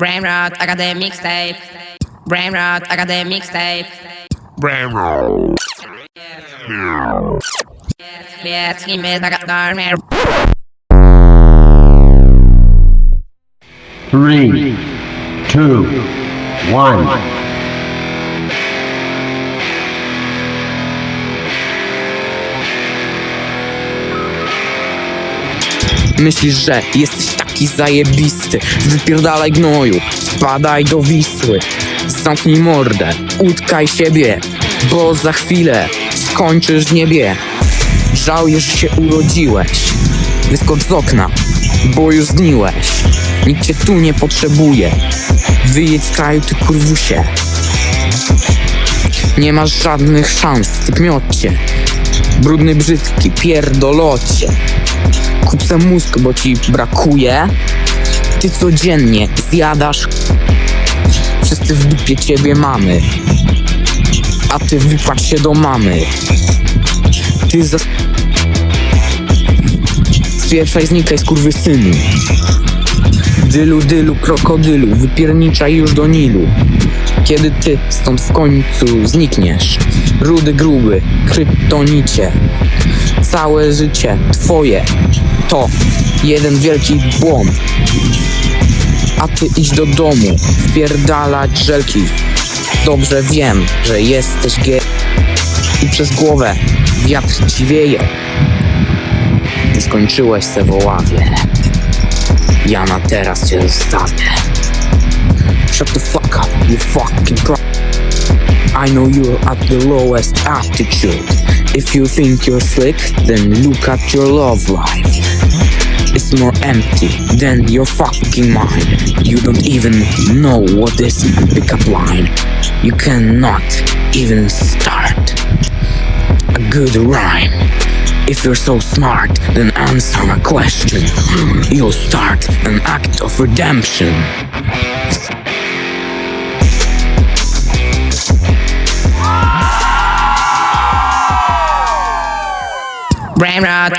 Brainrot, I got that mixtape. Brainrot, I got that mixtape. Bravo. Yeah, skin bed, I got garment. Three, two, one. Myślisz, że jesteś taki zajebisty. Wypierdalaj gnoju, spadaj do Wisły. Zamknij mordę, utkaj siebie Bo za chwilę skończysz w niebie. Żałujesz, że się urodziłeś Wyskocz z okna, bo już zgniłeś. Nikt cię tu nie potrzebuje. Wyjedź z kraju, ty kurwusie. Nie masz żadnych szans, ty kmiocie Brudny, brzydki, pierdolocie Kup se mózg, bo ci brakuje. Ty codziennie zjadasz. Wszyscy w dupie ciebie mamy. A ty wypłacz się do mamy. Ty zas... Spieprzaj, znikaj, skurwysynu. Dylu, dylu, krokodylu, wypierniczaj już do Nilu. Kiedy ty stąd w końcu znikniesz. Rudy, gruby, kryptonicie. Całe życie twoje to jeden wielki błąd. A ty idź do domu, wpierdalać żelki. Dobrze wiem, że jesteś ge... I przez głowę wiatr ci wieje. Ty skończyłeś se w oławie. Ja na teraz cię zostawię. Shut the fuck up, you fucking cry. I know you're at the lowest altitude. If you think you're slick, then look at your love life. It's more empty than your fucking mind. You don't even know what is a pickup line. You cannot even start a good rhyme. If you're so smart, then answer my question. You'll start an act of redemption. Brainrot.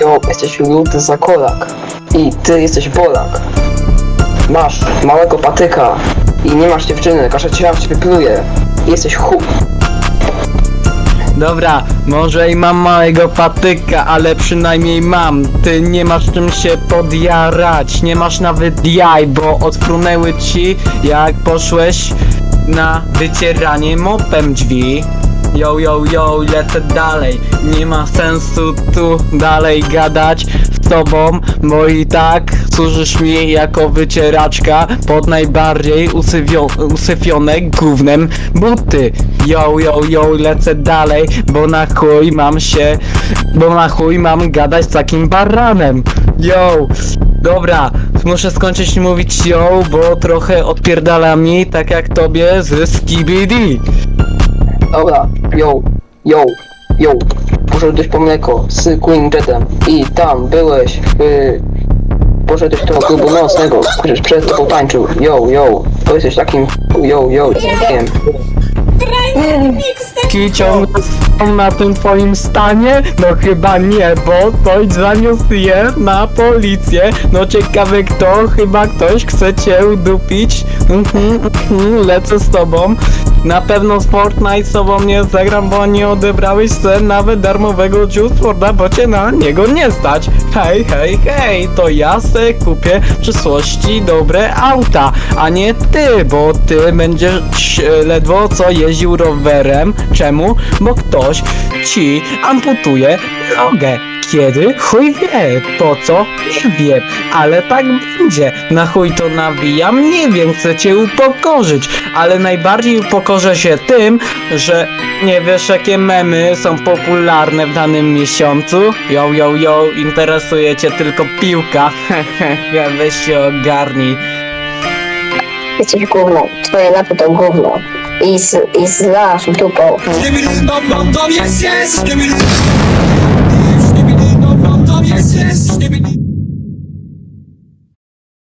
Jo, jesteś luty za kolak. I ty jesteś Polak. Masz małego patyka. I nie masz dziewczyny, kasza cię w ciebie pluje. Jesteś chu... Dobra, może i mam małego patyka, ale przynajmniej mam. Ty nie masz czym się podjarać, nie masz nawet jaj, bo odfrunęły ci, jak poszłeś na wycieranie mopem drzwi. Yo, yo, yo, lecę dalej. Nie ma sensu tu dalej gadać z tobą, bo i tak służysz mi jako wycieraczka pod najbardziej usyfione gównem buty. Yo, yo, yo, lecę dalej, bo na chuj mam się, bo na chuj mam gadać z takim baranem. Yo, dobra, muszę skończyć mówić yo, bo trochę odpierdala mi, tak jak tobie z Skibidi. Dobra, jo, jo, jo. Poszedłeś po mleko z Queen Jetem. I tam byłeś, yy, Poszedłeś do grubonocnego, który przed tobą tańczył. Yo, yo. To jesteś takim... Yo, yo. Wiem. Kicią są na tym twoim stanie? No chyba nie, bo ktoś zaniósł je na policję. No ciekawe kto, chyba ktoś chce cię udupić. Mhm, mhm, lecę z tobą. Na pewno z Fortnite z nie zagram, bo nie odebrałeś sen nawet darmowego Juice bo cię na niego nie stać. Hej, hej, hej, to ja se kupię w przyszłości dobre auta, a nie ty, bo ty będziesz ledwo co jeździł rowerem. Czemu? Bo ktoś ci amputuje nogę. Kiedy? Chuj wie, po co? Nie wiem, ale tak będzie. Na chuj to nawijam? Nie wiem, chcę cię upokorzyć, ale najbardziej upokorzę się tym, że nie wiesz jakie memy są popularne w danym miesiącu. Yo, yo, yo, interesuje cię tylko piłka. Hehehe, weź się ogarnij. jesteś gówno, twoje lapy to gówno. I z, i zlasz dupą. Yes, yes, yes.